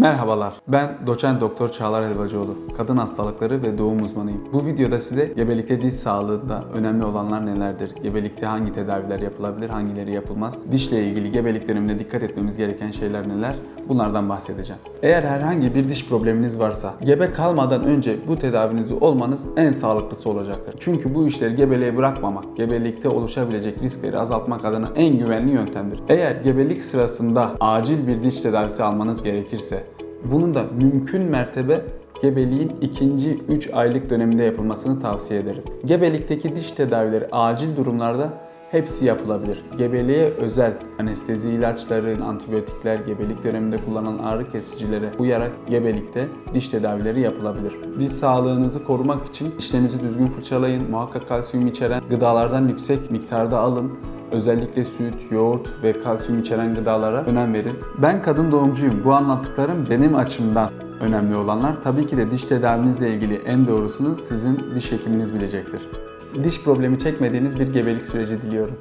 Merhabalar, ben doçent doktor Çağlar Elbacıoğlu. Kadın hastalıkları ve doğum uzmanıyım. Bu videoda size gebelikte diş sağlığında önemli olanlar nelerdir? Gebelikte hangi tedaviler yapılabilir, hangileri yapılmaz? Dişle ilgili gebelik döneminde dikkat etmemiz gereken şeyler neler? Bunlardan bahsedeceğim. Eğer herhangi bir diş probleminiz varsa, gebe kalmadan önce bu tedavinizi olmanız en sağlıklısı olacaktır. Çünkü bu işleri gebeliğe bırakmamak, gebelikte oluşabilecek riskleri azaltmak adına en güvenli yöntemdir. Eğer gebelik sırasında acil bir diş tedavisi almanız gerekirse, bunun da mümkün mertebe gebeliğin ikinci 3 aylık döneminde yapılmasını tavsiye ederiz. Gebelikteki diş tedavileri acil durumlarda hepsi yapılabilir. Gebeliğe özel anestezi ilaçları, antibiyotikler, gebelik döneminde kullanılan ağrı kesicilere uyarak gebelikte diş tedavileri yapılabilir. Diş sağlığınızı korumak için dişlerinizi düzgün fırçalayın. Muhakkak kalsiyum içeren gıdalardan yüksek miktarda alın. Özellikle süt, yoğurt ve kalsiyum içeren gıdalara önem verin. Ben kadın doğumcuyum. Bu anlattıklarım benim açımdan önemli olanlar. Tabii ki de diş tedavinizle ilgili en doğrusunu sizin diş hekiminiz bilecektir. Diş problemi çekmediğiniz bir gebelik süreci diliyorum.